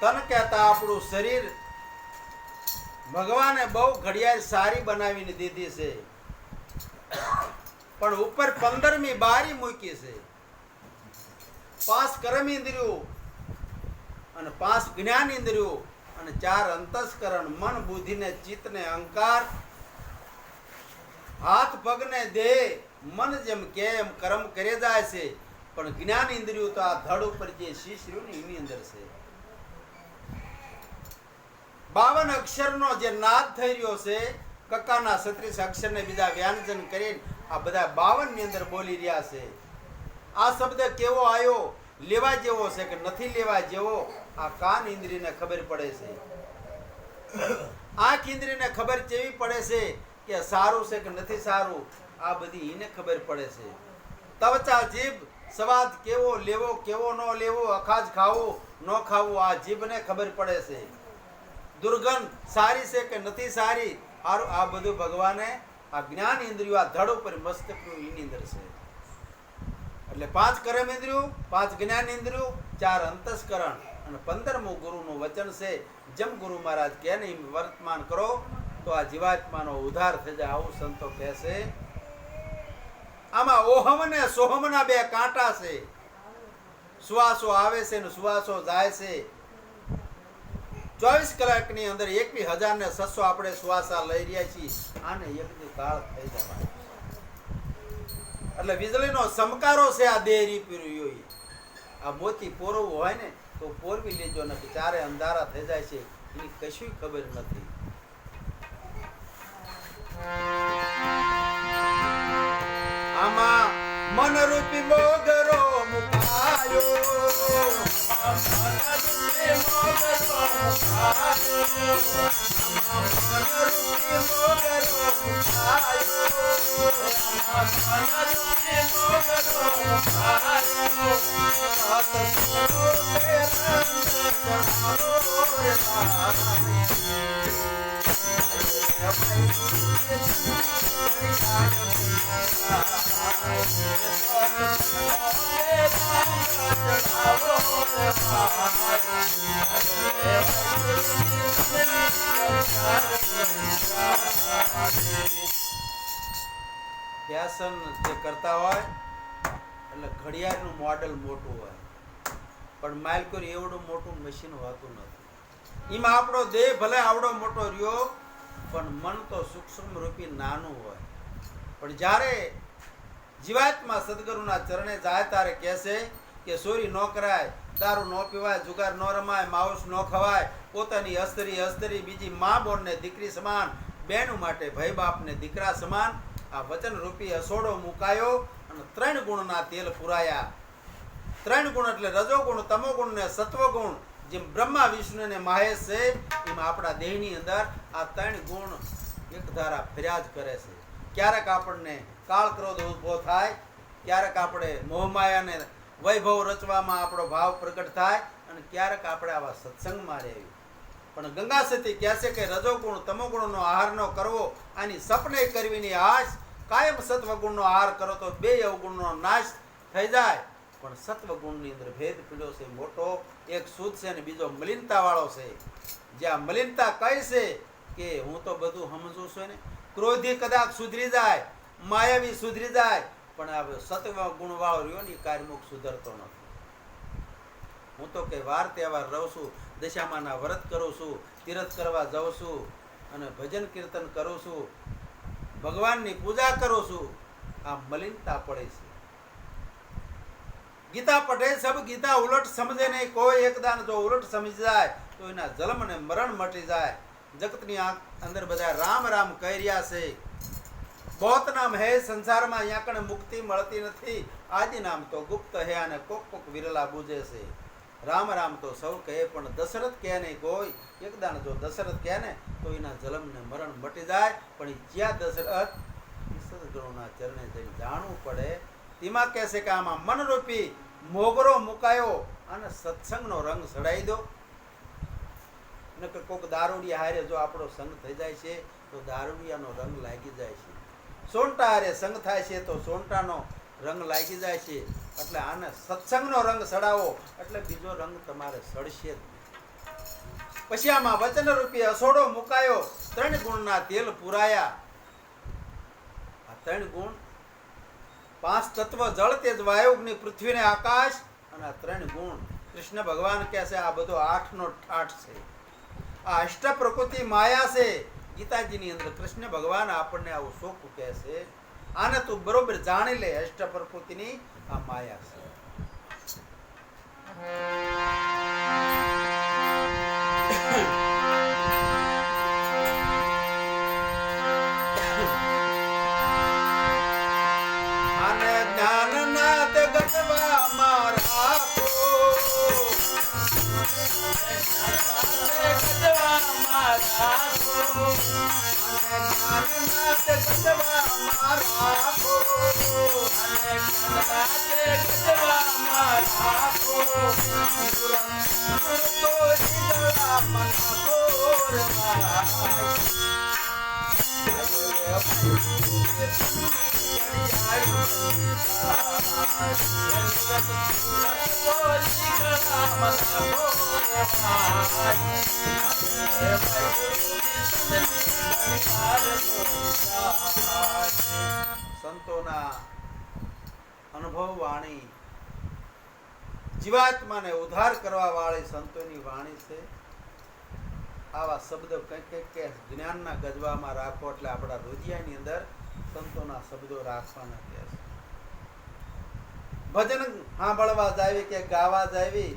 તન કહેતા આપણું શરીર ભગવાને બહુ ઘડિયાળ સારી બનાવીને દીધી છે. પણ ઉપર પંદરમી બારી મૂકી છે. પાંચ કર્મ ઇન્દ્રિયો અને પાંચ જ્ઞાન ઇન્દ્રિયો અને ચાર અંતસ્કરણ, મન, બુદ્ધિ ને ચિત્ત ને અહંકાર. હાથ, પગ ને દેહ, મન જેમ કે એમ કર્મ કરે જાય છે. પણ જ્ઞાન ઇન્દ્રિયો તો આ ધડ ઉપર જે શીશ ને એની અંદર છે. બાવન અક્ષરનો જે નાદ થઈ રહ્યો છે, કક્કાના છત્રીસ અક્ષરને બીજા વ્યાંજન કરીને આ બધા બાવનની અંદર બોલી રહ્યા છે. આ શબ્દ કેવો આવ્યો લેવા જેવો છે કે નથી લેવા જેવો, આ કાન ઇન્દ્રિયને ખબર પડે છે. આંખ ઇન્દ્રિયને ખબર કેવી પડે છે કે સારું છે કે નથી સારું, આ બધી એને ખબર પડે છે. ત્વચા જીભ સ્વાદ કેવો, લેવો, કેવો ન લેવો અખાજ ખાવો, ન ખાવું, આ જીભને ખબર પડે છે. દુર્ગંધ સારી છે કે નથી સારી, આ બધું ભગવાને આ જ્ઞાન ઇન્દ્રિયો, આ ધડ ઉપર મસ્તકનું એની અંદર છે. એટલે પાંચ કર્મ ઇન્દ્રિયો, પાંચ જ્ઞાન ઇન્દ્રિયો, ચાર અંતસ્કરણ. અને પંદરમું ગુરુનું વચન છે, જેમ ગુરુ મહારાજ કહે ને વર્તમાન કરો, તો આ જીવાત્માનો ઉદ્ધાર થઈ જાય. આવું સંતો કહેશે આમાં ઓહમ ને સોહમના બે કાંટા છે. સુવાસો આવે છે ને સુવાસો જાય છે. ચોવીસ કલાકની અંદર એકવી હજાર ને છસો આપણે સુવાસા લઈ રહ્યા છીએ. આને એકની કાળ થઈ જવાય એટલે વીજળીનો સમકારો છે આ દેરી પીર્યો આ મોતી પોરવું હોય ને, તો પોરવી લેજો ને ચારે અંધારા થઈ જાય છે. એની કશું ખબર નથી. આમાં મનરૂપી મોગરો ફેશન જે કરતા હોય, એટલે ઘડિયાળનું મોડલ મોટું હોય. પણ માઇલકોર એવડું મોટું મશીન હોતું નથી. એમાં આપણો દેહ ભલે આવડો મોટો રહ્યો, પણ મન તો સૂક્ષ્મ રૂપી નાનું હોય. પણ જ્યારે જીવાતમાં સદગુરુના ચરણે જાય ત્યારે કહેશે કે ચોરી ન કરાય, દારૂ ન પીવાય, જુગાર ન રમાય, માઉસ ન ખવાય, પોતાની અસ્તરી અસ્તરી બીજી મા બોનને દીકરી સમાન, બેનું માટે ભાઈ બાપને દીકરા સમાન આ વચન રૂપી અસોડો મુકાયો અને ત્રણ ગુણના તેલ પુરાયા. ત્રણ ગુણ એટલે રજોગુણ, તમોગુણ ને સત્વગુણ. જેમ બ્રહ્મા, વિષ્ણુ ને મહેશ છે, એમ આપણા દેહની અંદર આ ત્રણ ગુણ એક ધારા ફરિયાદ કરે છે. ક્યારેક આપણને કાળ ક્રોધ ઊભો થાય, ક્યારેક આપણે મોહમાયાને વૈભવ રચવામાં આપણો ભાવ પ્રગટ થાય, અને ક્યારેક આપણે આવા સત્સંગમાં રહેવી પણ ગંગા સતી કહે છે કે રજોગુણ તમોગુણનો ન કરવો, આની સપને કરવીની આશ, કાયમ સત્વગુણનો આહાર કરો તો બે અવગુણનો નાશ થઈ જાય. પણ સત્વગુણની અંદર ભેદ પીડ્યો છે મોટો, એક શુદ્ધ છે અને બીજો મલિનતા વાળો છે. જ્યાં મલિનતા કહે છે કે હું તો બધું સમજું છું ને, ક્રોધી કદાચ સુધરી જાય, માયાવી સુધરી જાય, પણ આ સત્વ ગુણ વાળો રહ્યો ને કાર્યમુખ સુધરતો નથી. હું તો કે વાર તહેવાર રહું છું દશામાના વ્રત કરું છું, તીરથ કરવા જાઉં છું અને ભજન કીર્તન કરું છું, ભગવાનની પૂજા કરું છું આ મલિનતા પડે છે. ગીતા પઢે સબ ગીતા ઉલટ સમજે નહીં, કોઈ એકદાન જો ઉલટ સમજી જાય, તો એના જન્મ ને મરણ મટી જાય. જગતની અંદર બધા રામ રામ કહી રહ્યા છે. બહોત નામ હે, સંસારમાં અહીંયા કણે મુક્તિ મળતી નથી. આદિ નામ તો ગુપ્ત હે અને કોક કોક વિરલા બુજે છે. રામ રામ તો સૌ કહે, પણ દશરથ કહે નહીં કોઈ. એકદાન જો દશરથ કહે ને, તો એના જલમ ને મરણ મટી જાય. પણ જ્યાં દશરથ સદગુરુના ચરણે જઈને જાણવું પડે, તેમાં કહે કે આમાં મનરૂપી મોગરો મુકાયો અને સત્સંગનો રંગ સડાઈ દો. નકર કોક દારૂડી હારે જો આપણો સંગ થઈ જાય છે, તો દારૂડિયાનો રંગ લાગી જાય છે. સોંટા હારે સંગ થાય છે, તો સોંટાનો રંગ લાગી જાય છે. એટલે આને સત્સંગનો રંગ સડાવો, એટલે બીજો રંગ તમારે સડશે જ પછી આમાં વચન રૂપી અસોડો મુકાયો, ત્રણ ગુણના તેલ પુરાયા. આ ત્રણ ગુણ પાંચ તત્વ જળ તેજ વાયુ પૃથ્વીને આકાશ અને આ ત્રણ ગુણ કૃષ્ણ ભગવાન કહે છે, આ બધો આઠનો ઠાઠ છે. આ અષ્ટ પ્રકૃતિ માયા છે. ગીતાજીની અંદર કૃષ્ણ ભગવાન આપણને આવું શોખ કહે છે. આને તું બરોબર જાણી લે અષ્ટ પ્રકૃતિની આ માયા છે અને જ્ઞાનનાથ ગજવામાં રાખો સંતોના અનુભવ વાણી જીવાત્માને ઉધાર કરવા વાળી સંતોની વાણી છે. આવા શબ્દ કંઈક કંઈક કે જ્ઞાનના ગજવામાં રાખો એટલે આપણા રોજિયાની અંદર સંતોના શબ્દો રાખવાના કહે છે. ભજન સાંભળવા જાવી કે ગાવા જાવી,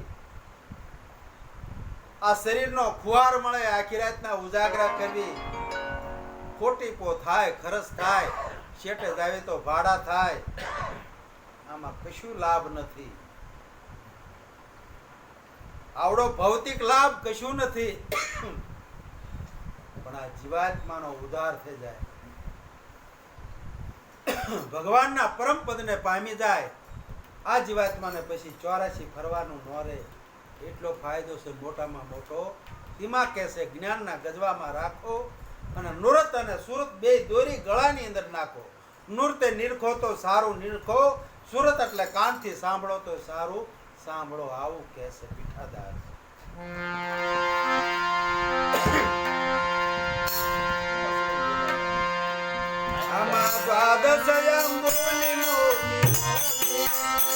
આ શરીરનો ખુવાર મળે, આખી રાતના ઉજાગરા કરવી ખોટી પો થાય, ખરસ થાય શેઠે જાવી તો ભાડા થાય. આમાં કશું લાભ નથી. આવડો ભૌતિક લાભ કશું નથી. પણ આ જીવાત્માનો ઉદ્ધાર થઈ જાય. ભગવાનના પરમ પદને પામી જાય. આ જીવાત્માને પછી ચોરાસી ફરવાનું ન રહે. એટલો ફાયદો છે મોટામાં મોટો. તેમાં કહેશે, જ્ઞાનના ગજવામાં રાખો. અને નુરત અને સુરત બે દોરી ગળાની અંદર નાખો. નૃત્ય નિરખો તો સારું નિરખો. સુરત એટલે કાનથી સાંભળો તો સારું સાંભળો. આવું કહેશે પીઠાદાર. આમાં દ્વાદશ અંગુલી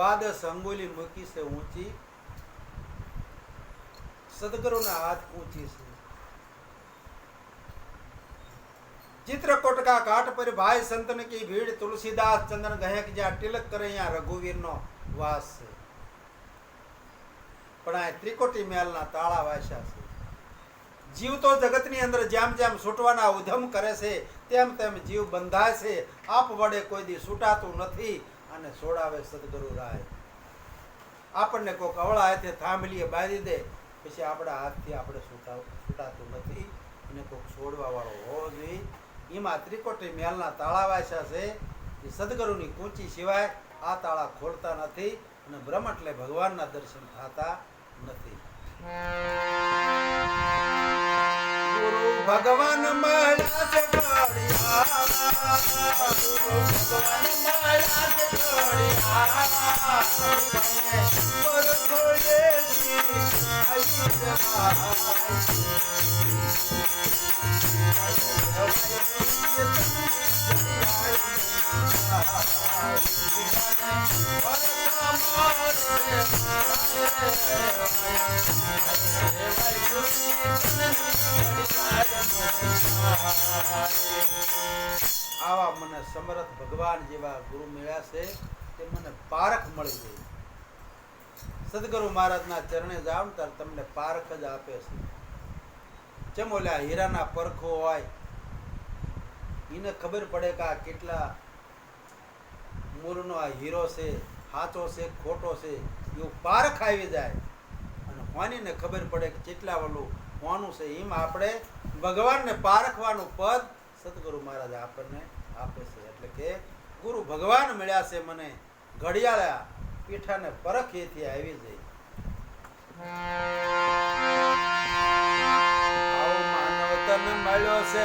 દ્વાદશ અંગુલી મૂકી છે ઊંચી. સદગુરુના હાથ ઊંચી છે. ચિત્રકોટ કા પર ભાઈ સંતન કી ભીડ, તુલસીદાસ ચંદન ગહેક જ્યાં તિલક કરે અહીંયા રઘુવીરનો વાસ છે. પણ આ ત્રિકોટી મહેલના તાળા વાસ્યા છે. જીવ તો જગતની અંદર જેમ જેમ છૂટવાના ઉધમ કરે છે, તેમ તેમ જીવ બંધાય છે. આપ વડે કોઈ દી છૂટાતું નથી. અને છોડાવે સદગુરુ રાય. આપણને કોઈક અવળા હાથે થાંભલીએ બાંધી દે, પછી આપણા હાથથી આપણે છૂટા છૂટાતું નથી અને કોઈક છોડવા વાળો હોવો જોઈએ. એમાં ત્રિકોટી મેલના તાળા વાસ્યા છે. એ સદગુરુની કૂંચી સિવાય આ તાળા ખોલતા નથી અને બ્રહ્મ એટલે ભગવાનના દર્શન થતા નથી. ગુરુ ભગવાન મળ્યા Bye. મને સમરથ ભગવાન જેવા ગુરુ મળ્યા છે, તે મને પારખ મળી ગઈ. સદગુરુ મહારાજના ચરણે જાઓ ત્યારે તમને પારખ જ આપે છે. જેમ ઓલા હીરાના પરખો હોય એને ખબર પડે કે આ કેટલા મૂળનો આ હીરો છે સાચો છે, ખોટો છે, એવું પારખ આવી જાય. અને હોનીને ખબર પડે કે કેટલા ઓલું હોનું છે. એમ આપણે ભગવાનને પારખવાનું પદ સદગુરુ મહારાજ આપણને આપે છે એટલે કે ગુરુ ભગવાન મળ્યા છે મને ઘડિયાળા પીઠાને પરખ એથી આવી આવો માનવ તન મળ્યો છે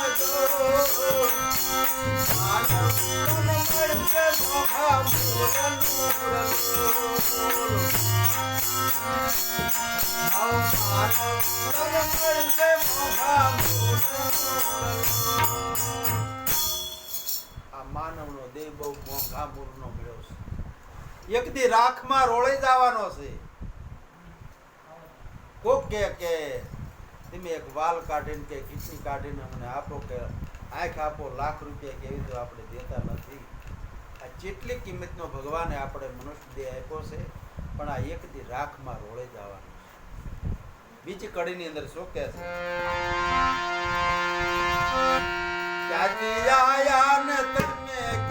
બહુ નો મૂળનો છે. એક દી રાખમાં રોળે જવાનો છે. કોક કે કે, તમે એક વાલ કાઢીને કે કિડની કાઢીને અમને આપો કે આંખ આપો, લાખ રૂપિયા કે તો આપણે દેતા નથી. આ જેટલી કિંમતનો ભગવાને આપણે મનુષ્ય દેહ આપ્યો છે, પણ આ એક દી રાખમાં રોળે જવાનો. બીજી કડીની અંદર શું કહે છે? આયા ને તમે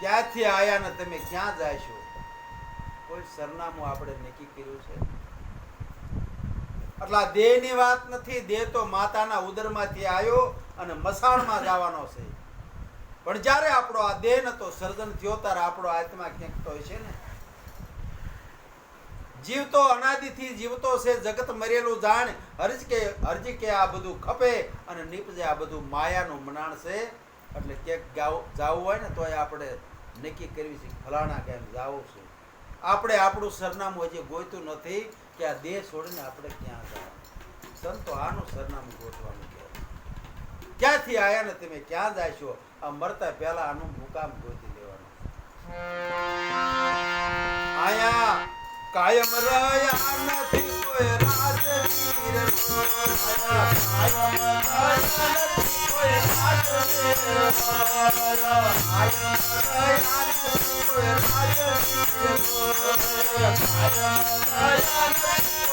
ક્યાંથી આયા ને તમે ક્યાં જાશો કોઈ સરનામું આપણે નક્કી કર્યું છે? એટલે આ દેહની વાત નથી, દેહ તો માતાના ઉદરમાંથી આવ્યો અને મસાણમાં જવાનો છે. પણ જ્યારે આપણો આ દેહ નતો, સર્જન થયો, ત્યારે આપણો આત્મા ક્યાંક તો છે ને? જીવતો અનાદિથી જીવતો છે, જગત મરેલું જાણ. હરજ કે, હરજી કે આ બધું ખપે અને નીપજે આ બધું માયાનું મનાણ છે. એટલે ક્યાંક જવું હોય ને, તોય આપણે નક્કી કરવી છે ફલાણા ક્યાંક જાવું છે. આપણે આપણું સરનામું હજી ગોઈતું નથી. કે આ દેહ છોડીને આપણે ક્યાં જવાનું? સંતો આનું સરનામું ગોઠવાનું કહેવાય ક્યાંથી આવ્યા ને તમે? ક્યાં જાય છો? આ મરતા પહેલા આનું મુકામ ગોતી લેવાનું. આયા કાયમ રહ્યા નથી કોઈ રાજવીર. કાયમ રહ્યા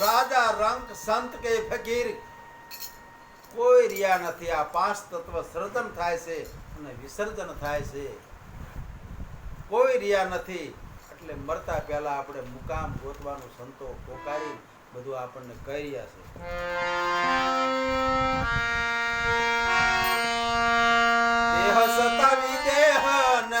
રાજા રંક સંત કે ફકીર. કોઈ રિયા નથી. આ પાંચ તત્વ સર્જન થાય છે અને વિસર્જન થાય છે. કોઈ રિયા નથી. એટલે મરતા પહેલા આપણે મુકામ ગોતવાનું સંતો પોકારી બધું આપણને કહી રહ્યા છે. દેહ સતાવી દેહ ને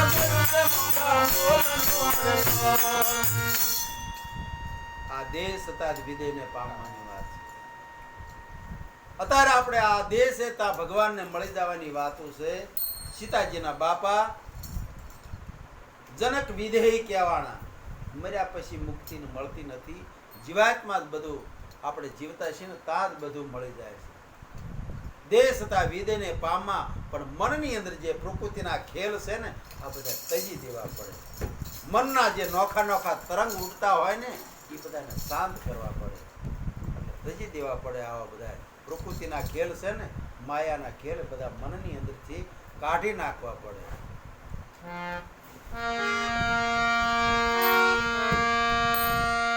આ દેશ હતા જ વિદેયને પામવાની વાત. અત્યારે આપણે આ દેશ હતા ભગવાનને મળી જવાની વાતો છે. સીતાજીના બાપા જનક વિધેય કહેવાના. મર્યા પછી મુક્તિ મળતી નથી. જીવાતમાં જ બધું આપણે જીવતા છીએ ને ત્યાં જ બધું મળી જાય છે. દેશ હતા વિદેને પામવા, પણ મનની અંદર જે પ્રકૃતિના ખેલ છે ને, આ બધા તજી દેવા પડે. મનના જે નોખા નોખા તરંગ ઉઠતા હોય ને એ બધાને શાંત કરવા પડે. તજી દેવા પડે આવા બધા પ્રકૃતિના ખેલ છે ને, માયાના ખેલ બધા મનની અંદરથી કાઢી નાખવા પડે.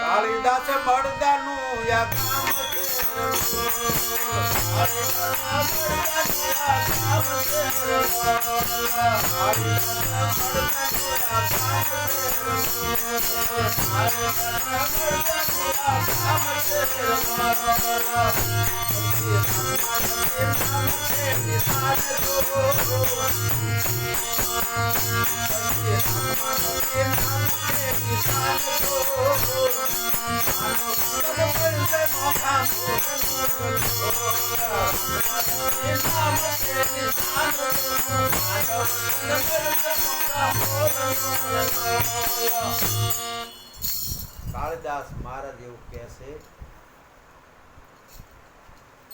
કાળીદાસ મળદાનું યા કામ છે કાળીદાસ છે છે છે મહારાજ એવું કહે છે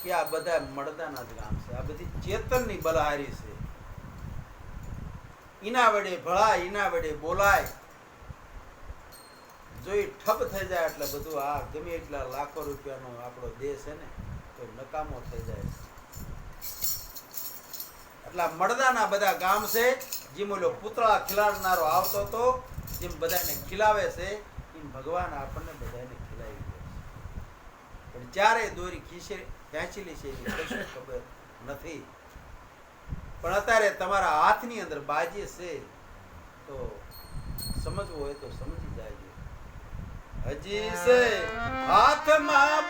કે આ બધા મળદાના જ ગામ છે. આ બધી ચેતનની બલહારી છે. ઈના વડે ભળાય ઈના વડે બોલાય. જો એ ઠપ થઈ જાય એટલે બધું આ ગમે એટલા લાખો રૂપિયાનો આપણો દેશ છે ને, તો નકામો થઈ જાય એટલે મળદાના બધા ગામ છે, જેમ ઓલો પૂતળા ખીલાડનારો આવતો હતો, જેમ બધાને ખીલાવે છે, એમ ભગવાન આપણને બધાને ખીલાવી દે પણ જ્યારે દોરી ખીસે ખેંચેલી છે એની કશું ખબર નથી. પણ અત્યારે તમારા હાથની અંદર બાજી છે, તો સમજવું હોય તો સમજી જાય હજી છે હાથમાં